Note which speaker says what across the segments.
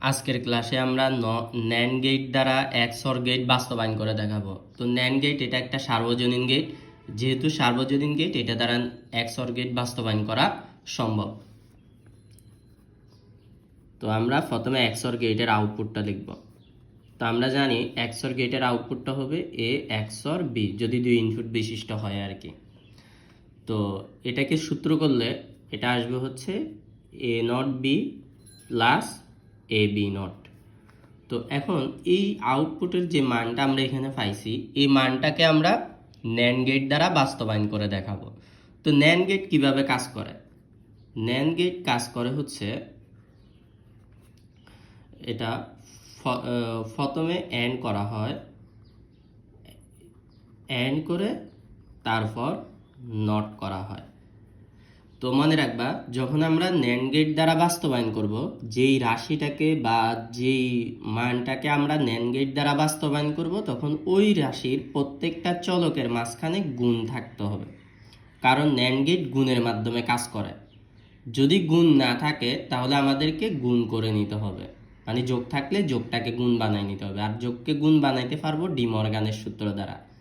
Speaker 1: আজকের ক্লাসে আমরা ন্যান গেট দ্বারা এক্সর গেট বাস্তবায়ন করে দেখাবো। তো ন্যান গেট এটা একটা সার্বজনীন গেট যেহেতু সার্বজনীন গেট এটা দ্বারা এক্সর গেট বাস্তবায়ন করা সম্ভব। তো আমরা প্রথমে এক্সর গেটের আউটপুটটা লিখব তো আমরা জানি এক্সর গেটের আউটপুটটা হবে এ এক্সর বি যদি দুই ইনপুট বিশিষ্ট হয় আর কি। তো এটাকে সূত্র করলে এটা আসবে হচ্ছে A not B plus A B not তো এখন এই আউটপুটের যে মানটা আমরা এখানে পাইছি, এই মানটাকে আমরা ন্যান গেট দ্বারা বাস্তবায়ন করে দেখাবো। তো ন্যান গেট কীভাবে কাজ করে? ন্যান গেট কাজ করে হচ্ছে, এটা প্রথমে অ্যান্ড করা হয় অ্যান্ড করে তারপর নট করা হয়। তো মনে রাখবা, যখন আমরা ন্যান্ড গেট দ্বারা বাস্তবায়ন করব, যেই রাশিটাকে বা যেই মানটাকে আমরা ন্যান্ড গেট দ্বারা বাস্তবায়ন করব, তখন ওই রাশির প্রত্যেকটা চলকের মাঝখানে গুণ থাকতে হবে। কারণ ন্যান্ড গেট গুণের মাধ্যমে কাজ করে। যদি গুণ না থাকে, তাহলে আমাদেরকে গুণ করে নিতে হবে। মানে যোগ থাকলে যোগটাকে গুণ বানাই নিতে হবে। আর যোগকে গুণ বানাইতে পারব ডিমর্গানের সূত্র দ্বারা।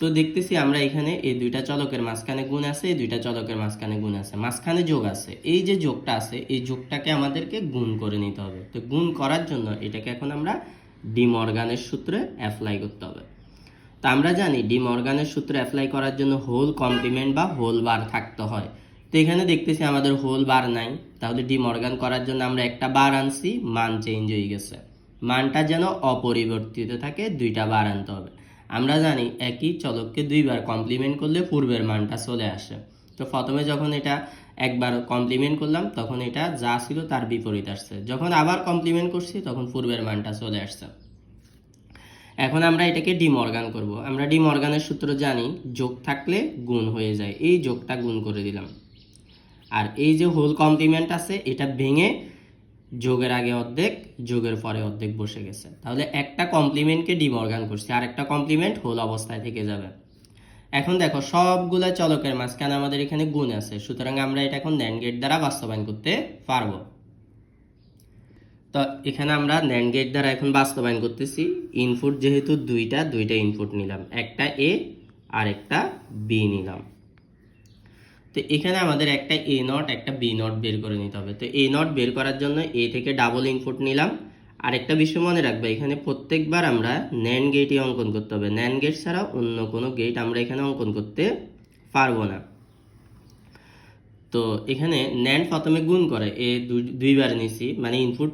Speaker 1: তো দেখতেছি আমরা এখানে এই দুইটা চলকের মাঝখানে গুণ আছে, এই দুইটা চলকের মাঝখানে গুণ আছে। মাঝখানে যোগ আছে। এই যে যোগটা আছে, এই যোগটাকে আমাদেরকে গুণ করে নিতে হবে। তো গুণ করার জন্য এটাকে এখন আমরা ডিমর্গানের সূত্রে অ্যাপ্লাই করতে হবে। তো আমরা জানি ডিমর্গানের সূত্রে অ্যাপ্লাই করার জন্য হোল কমপ্লিমেন্ট বা হোল বার থাকতে হয়। তো এখানে দেখতেছি আমাদের হোল বার নাই। তাহলে ডিমর্গান করার জন্য আমরা একটা বার আনছি, মান চেঞ্জ হয়ে গেছে। মানটা যেন অপরিবর্তিত থাকে, দুইটা বার আনতে হবে। আমরা জানি একই চলককে দুইবার কমপ্লিমেন্ট করলে পূর্বের মানটা চলে আসে। তো প্রথমে যখন এটা একবার কমপ্লিমেন্ট করলাম, তখন এটা যা ছিল তার বিপরীত আসছে। যখন আবার কমপ্লিমেন্ট করছি, তখন পূর্বের মানটা চলে আসছে। এখন আমরা এটাকে ডিমর্গান করব। আমরা ডিমর্গানের সূত্র জানি, যোগ থাকলে গুণ হয়ে যায়। এই যোগটা গুণ করে দিলাম। আর এই যে হোল কমপ্লিমেন্ট আছে, এটা ভেঙে যোগের আগে অর্ধেক, যোগের পরে অর্ধেক বসে গেছে। তাহলে একটা কমপ্লিমেন্টকে ডিমর্গান করছি আর একটা কমপ্লিমেন্ট হোল অবস্থায় থেকে যাবে। এখন দেখো, সবগুলা চলকের মাঝখানে আমাদের এখানে গুণ আছে, সুতরাং আমরা এটা এখন ন্যান গেট দ্বারা বাস্তবায়ন করতে পারব। তো এখানে আমরা ন্যান্ড গেট দ্বারা এখন বাস্তবায়ন করতেছি। ইনপুট যেহেতু দুইটা দুইটা ইনপুট নিলাম। একটা এ আর একটা বি নিলাম। তো এখানে আমাদের একটা এ নট একটা বি নট বের করে নিতে হবে। তো এ নট বের করার জন্য এ থেকে ডাবল ইনপুট নিলাম। আর একটা বিষয় মনে রাখবে, এখানে প্রত্যেকবার আমরা ন্যান গেটই অঙ্কন করতে হবে। ন্যান গেট ছাড়া অন্য কোনো গেট আমরা এখানে অঙ্কন করতে পারব না। তো এখানে ন্যান প্রথমে গুণ করে এ দুই- দুইবার নিছি মানে ইনপুট